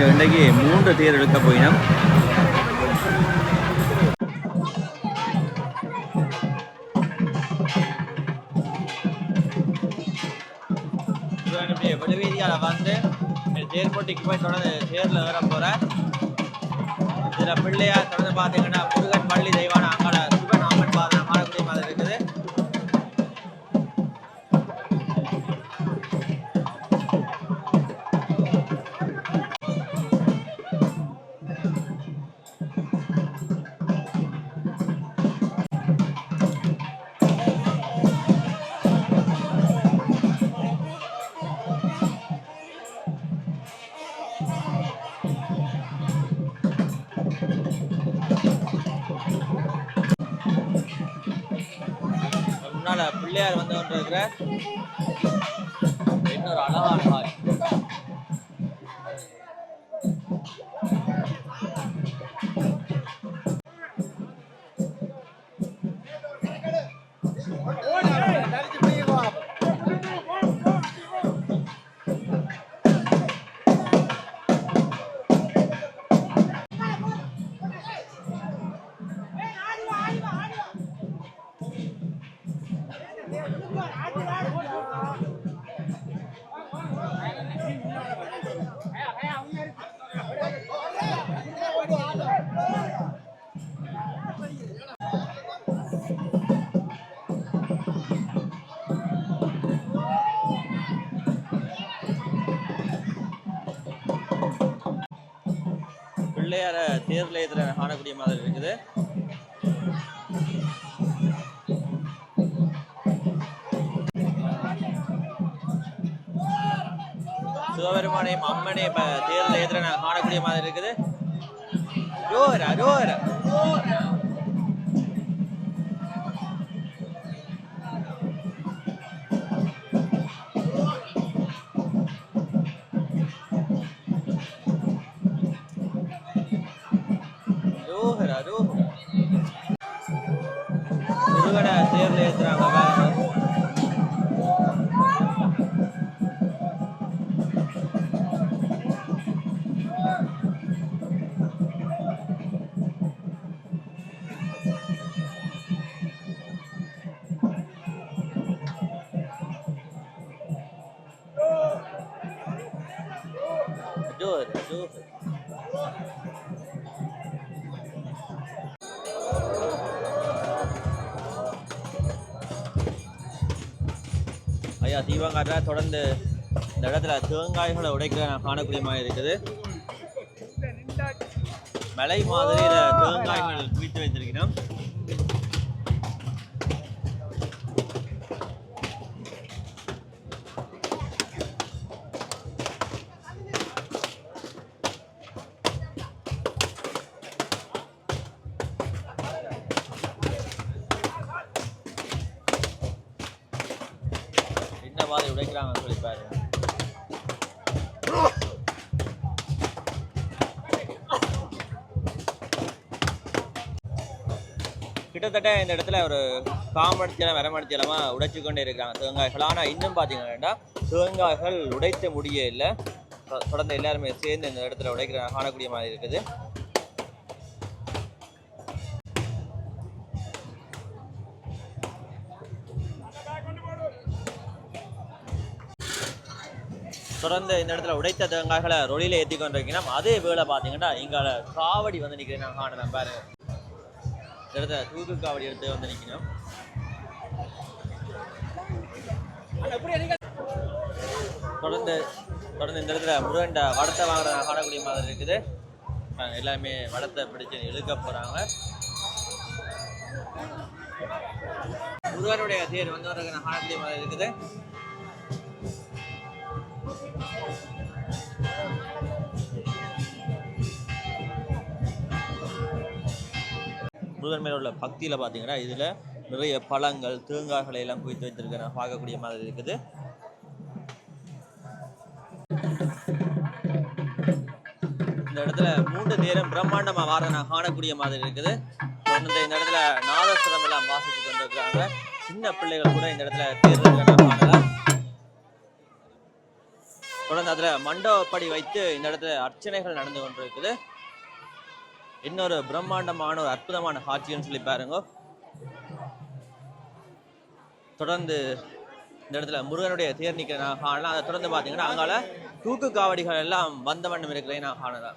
இங்கே இன்றைக்கு மூன்று தேர் எடுக்க போயினோம். வெளிவீதியால் வந்து தேர் போட்டிக்கு போய் தொடர்ந்து தேரில் வர போகிறேன் இதில் பிள்ளையார் தொடர்ந்து பார்த்தீங்கன்னா பிள்ளையார் வந்து கொண்டு பிள்ளையார தேர்ல காணக்கூடிய மாதிரி இருக்குது. சிவபெருமானையும் அம்மனையும் தேர்தல் தேர்ல காணக்கூடிய மாதிரி இருக்குது. ரோரா ரோரா ஐயா தீபங்காட்டா தொடர்ந்து இந்த இடத்துல தேங்காய்களை உடைக்கிற நான் காணக்கூடிய மாதிரி இருக்குது மலை மாதிரியில தேங்காய்கள் கிட்டத்தட்ட இந்த இடத்துல ஒரு காமடிச்சலம் வரமடிச்சலமா உடைச்சு கொண்டே இருக்கிறாங்க தேங்காய்கள். ஆனால் இன்னும் பார்த்தீங்கன்னா தேங்காய்கள் உடைத்த முடிய இல்லை. தொடர்ந்து எல்லாருமே சேர்ந்து இந்த இடத்துல உடைக்கிற காணக்கூடிய மாதிரி இருக்குது. தொடர்ந்து இந்த இடத்துல உடைத்த தேங்காய்களை ரொழியில் ஏற்றி கொண்டிருக்கணும் அதே வேலை பார்த்தீங்கன்னா இங்கால காவடி வந்து நிற்கிறேன் நான் காணலாம் பாருங்கள் இடத்துல தூக்கு காவடி எடுத்து வந்து நிற்கணும் தொடர்ந்து தொடர்ந்து இந்த இடத்துல முருகண்ட வடத்தை வாங்குற காணக்கூடிய மாதிரி இருக்குது. எல்லாமே வடத்தை பிடிச்சு இழுக்க போறாங்க. முருகனுடைய தேர் வந்து காணக்கூடிய மாதிரி இருக்குது. முருகன் மேல உள்ள பக்தியில் பார்த்தீங்கன்னா இதில் நிறைய பழங்கள் தேங்காய்களை எல்லாம் குவித்து வைத்திருக்க நான் பார்க்கக்கூடிய மாதிரி இருக்குது. இந்த இடத்துல மூன்று நேரம் பிரம்மாண்டமா வார நான் காணக்கூடிய மாதிரி இருக்குது. இந்த இடத்துல நாதஸ்வரம் எல்லாம் வாசித்து கொண்டிருக்கிறாங்க. சின்ன பிள்ளைகள் கூட இந்த இடத்துல தேர்தல் காணலாம். தொடர்ந்து அதில் மண்டபப்படி வைத்து இந்த இடத்துல அர்ச்சனைகள் நடந்து கொண்டிருக்குது. இன்னொரு பிரம்மாண்டமான ஒரு அற்புதமான காட்சின்னு சொல்லி பாருங்க. தொடர்ந்து இந்த இடத்துல முருகனுடைய தேர் நிற்கிற நான் காணலாம். அதை தொடர்ந்து பார்த்தீங்கன்னா அங்கால தூக்கு காவடிகள் எல்லாம் வந்த வண்ணம் இருக்கிறேன் நான் காணலாம்.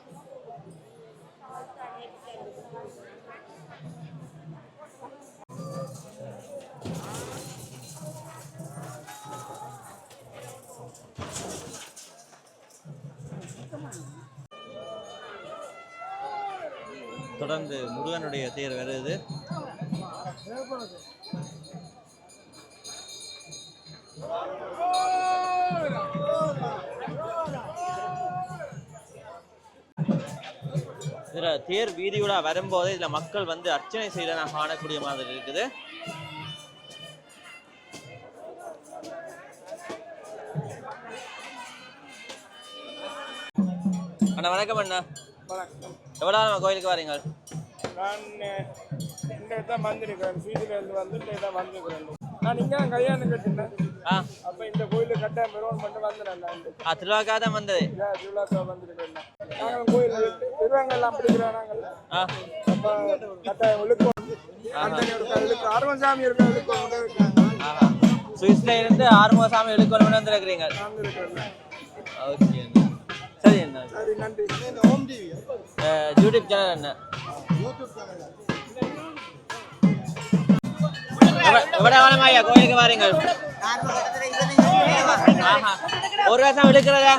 தொடர்ந்து முருகனுடைய தேர் வருது. இதில் தேர் வீதியுலா வரும்போது இதில் மக்கள் வந்து அர்ச்சனை செய்யற நான் காணக்கூடிய மாதிரி இருக்குது. அண்ணா வணக்கம் அண்ணா. வணக்கம். எவ்வளோ நம்ம கோயிலுக்கு வரீங்க? நான் இந்த தான் வந்திருக்கிறேன். ஸ்வீட்டிலேருந்து வந்து இந்த தான் வந்திருக்கிறேன். நான் இங்கே கல்யாணம் கட்டினேன். ஆ. அப்போ இந்த கோயிலுக்கு கட்டாயம் பெருமான் மட்டும் வந்தேன் நான். ஆ திருவாக்கா தான் வந்தது? திருவிழாக்காக வந்திருக்கிறேன் நாங்கள் கோயில் திருவாங்கெல்லாம் பிடிக்கிறோம் நாங்கள். அப்போ அந்த இழுக்கு ஆர்வசாமி இருக்கிற இழுக்கும் இருக்காங்க ஆஹா. சுவிஸ்ல இருந்து ஆறுமுகசாமி எழுக்கோல் வந்திருக்கிறீங்க. ஓகே. சரி சரி நன்றி. ஹோம் டிவி யூடியூப் சேனல் என்ன? ஆஹா. ஒரு வருஷம் இழுக்கிறதா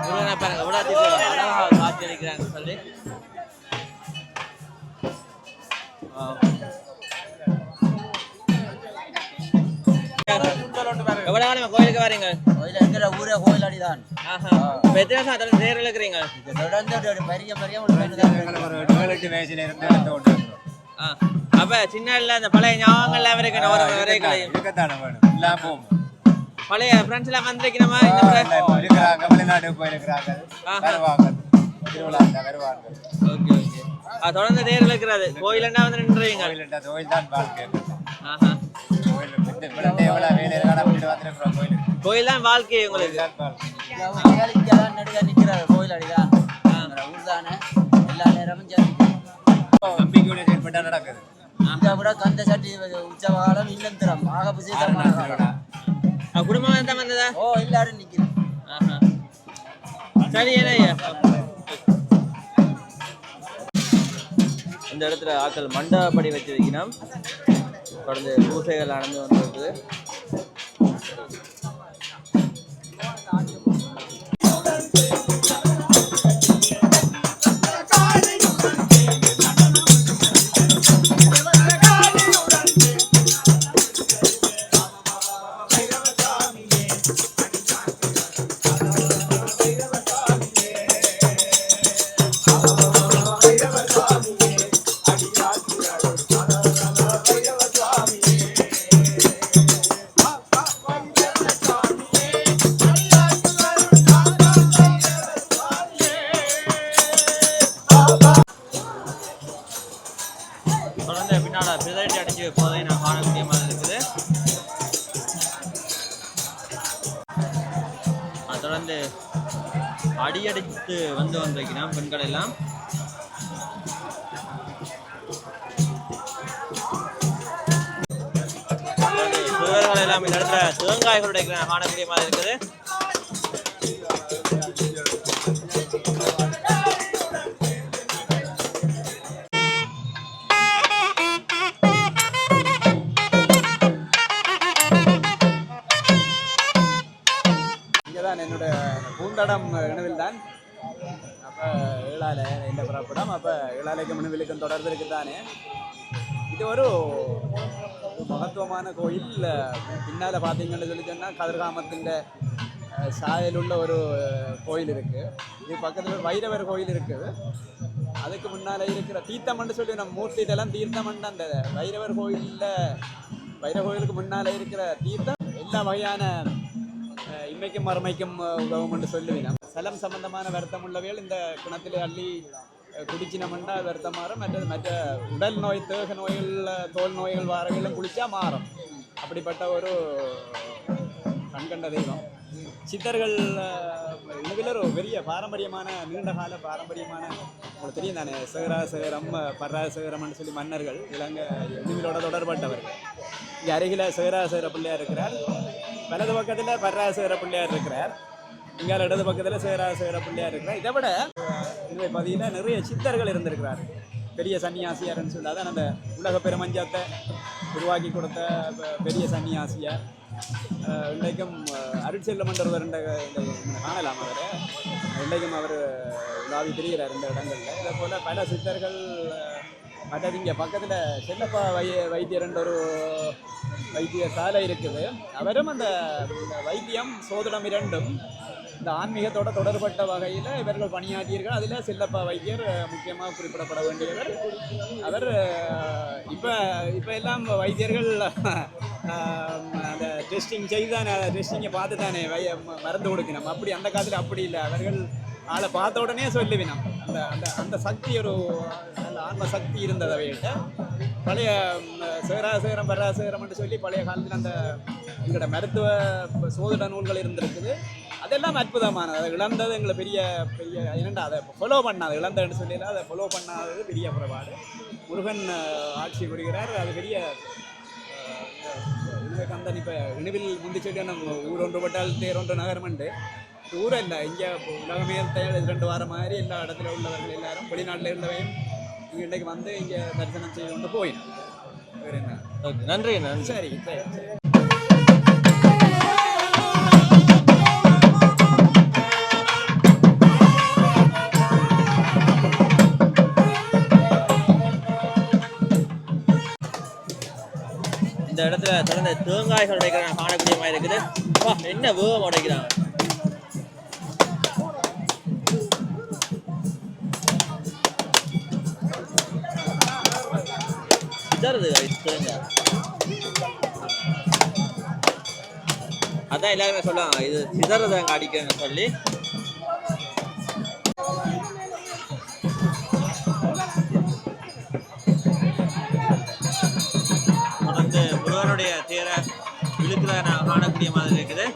முருகனை பாருங்க எவ்வளவு தீர்த்து அழகா காட்சி அளிக்கிறாங்க சொல்லி. எவ்வளவு காலமா கோயிலுக்கு வரீங்க கோயில் இருக்கிற ஊரே கோயில் அடிதான் ஆஹா இப்ப எத்தனை வருஷம் அதில் தேர் இழுக்கிறீங்க இது தொடர்ந்து ஒரு பெரிய பெரிய ஒரு ஏழெட்டு வயசுல இருந்து எடுத்து. அப்ப சின்ன இல்ல அந்த பழைய ஞாபகங்கள் எல்லாம் ஒரு வரைகளையும் இருக்கத்தானே வேணும். இல்லாம போகும். பழைய ஃப்ரெண்ட்ஸ் எல்லாம் வந்திருக்கணுமா இந்த இருக்கிறாங்க, வெளிநாட்டுக்கு போயிருக்கிறாங்க. வருவாங்க. திருவிழா வருவாங்க. ஓகே ஓகே ஆ தொடர்ந்து தேர் இழுக்கிறது கோயிலன்னா வந்து நின்றுவீங்க கோயில் தான் வாழ்க்கை. ஆஹா கோயில் தான் வாழ்க்கை உங்களுக்கு கோயில் நடுக நிற்கிற கோயில் அடிதான் ஊர் தானே எல்லா நேரமும் நம்பிக்கையுடைய செயல்பட்டா நடக்குது. இதை விட கந்த சட்டி உற்சவகாலம் இன்னும் திறம் ஆக ஆறு புசிதமான குடும்பம் தான் வந்ததா ஓ எல்லாரும் நிற்கிறேன் சரி ஏன்னா இந்த இடத்துல ஆக்கள் மண்டபப்படி வச்சு கடந்த பூசைகள் நடந்து வந்திருக்குது. எல்லாம் இந்த இடத்துல தேங்காய்கள் காணக்கூடிய மாதிரி இருக்குது. தான் என்னோட பூந்தடம் இனவில் தான் அப்போ ஏழாலை இந்த புறப்படம். அப்போ ஏழாலைக்கு மனுவிலுக்கும் தொடர்பு இருக்குது இது ஒரு மகத்துவமான கோயில். பின்னால் பார்த்தீங்கன்னு சொல்லி சொன்னால் கதிர்காமத்தின் சாயல் உள்ள ஒரு கோயில் இருக்குது இது பக்கத்தில் வைரவர் கோயில் இருக்குது அதுக்கு முன்னால் இருக்கிற தீர்த்தமண்டு சொல்லி நம்ம மூர்த்திட்டெல்லாம் தீர்த்தமண்டு அந்த வைரவர் கோயிலில் வைரவ கோயிலுக்கு முன்னால் இருக்கிற தீர்த்தம் எல்லா வகையான இம்மைக்கும் மறுமைக்கும் உதவும் என்று சொல்லுவேன். சலம் சம்பந்தமான வருத்தம் உள்ளவைகள் இந்த கிணத்துல அள்ளி குடிச்சின குடிச்சினமெண்டா வருத்தம் மாறும் மற்றது மற்ற உடல் நோய் தேக நோய்கள் தோல் நோய்கள் வாரவைகளும் குளிச்சா மாறும் அப்படிப்பட்ட ஒரு கண்கண்ட தெய்வம் சித்தர்கள் இதில் ஒரு பெரிய பாரம்பரியமான நீண்ட கால பாரம்பரியமான உங்களுக்கு தெரியும் தானே சேகராசேகரம் பர்ராசேகரம்னு சொல்லி மன்னர்கள் இலங்கை இதுவிலோட தொடர்பட்டவர்கள் இங்கே அருகில் சேகராசேகர பிள்ளையார் இருக்கிறார் வலது பக்கத்தில் பர்ராசேகர பிள்ளையார் இருக்கிறார் இங்கே இடது பக்கத்தில் சேகராசேகர பிள்ளையார் இருக்கிறார் இதை விட இவை பதியில் நிறைய சித்தர்கள் இருந்திருக்கிறார் பெரிய சன்னியாசியார்னு சொல்லி. அதான் அந்த உலக பெருமஞ்சத்தை உருவாக்கி கொடுத்த பெரிய சன்னியாசியார். இன்றைக்கும் அஹ், அருட்செல்லம் காணலாம் அவரை. இன்றைக்கும் அவர் உலாவி திரிகிறார் இந்த இடங்களில். இதே போல் பல சித்தர்கள் மற்றது இங்கே பக்கத்தில் செல்லப்பா வை வைத்தியர் என்ற ஒரு வைத்திய சாலை இருக்குது. அவரும் அந்த வைத்தியம் சோதனம் இரண்டும் இந்த ஆன்மீகத்தோட தொடர்பட்ட வகையில் இவர்கள் பணியாற்றியர்கள் அதில் செல்லப்பா வைத்தியர் முக்கியமாக குறிப்பிடப்பட வேண்டியவர். அவர் இப்போ இப்போ எல்லாம் வைத்தியர்கள் அந்த டெஸ்டிங் செய்து தானே டெஸ்டிங்கை பார்த்து தானே வை மருந்து கொடுக்கணும். அப்படி அந்த காலத்தில் அப்படி இல்லை. அவர்கள் ஆளை பார்த்த உடனே சொல்லுவேன் அந்த அந்த அந்த சக்தி ஒரு அந்த ஆன்ம சக்தி இருந்தது அவைகிட்ட பழைய சேராசேரம் பராசேரம்னு சொல்லி பழைய காலத்தில் அந்த எங்களோட மருத்துவ சோதனை நூல்கள் இருந்திருக்குது. அதெல்லாம் அற்புதமானது. அதை இழந்தது எங்களை பெரிய பெரிய என்னண்டா அதை ஃபாலோ பண்ணாது இழந்ததுன்னு சொல்லி அதை ஃபாலோ பண்ணாதது பெரிய குறைபாடு முருகன் ஆட்சி புரிகிறார். அது பெரிய விவேகாந்தன் இப்போ நினைவில் முந்தி சொல்லி நம்ம ஊர் ஒன்றுபட்டால் தேர் ஒன்று நகரமண்டு ஊர் இல்லை இங்கே உலகமே ரெண்டு வாரம் மாதிரி எல்லா இடத்துல உள்ளவர்கள் எல்லாரும் வெளிநாட்டில் இருந்தவையும் இங்கே இன்றைக்கு வந்து இங்கே தரிசனம் செய்து கொண்டு போயிடும் வேறு என்ன நன்றி நன்றி சரி சரி சரி இந்த இடத்துல தொடர்ந்து தேங்காய்கள் உடைக்கிறாங்க. காணக்கூடிய மாதிரி இருக்குது. வா என்ன வேகம் உடைக்கிறாங்க. சிதறுது அதான் எல்லாருமே சொல்லுவாங்க இது சிதறது அங்கே அடிக்கிறேன்னு சொல்லி. தொடர்ந்து முருகனுடைய தேரை இழுக்கிறத நான் காணக்கூடிய மாதிரி இருக்குது.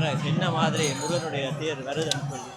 பாரு சின்ன மாதிரி முருகனுடைய தேர் வருதுன்னு சொல்லி.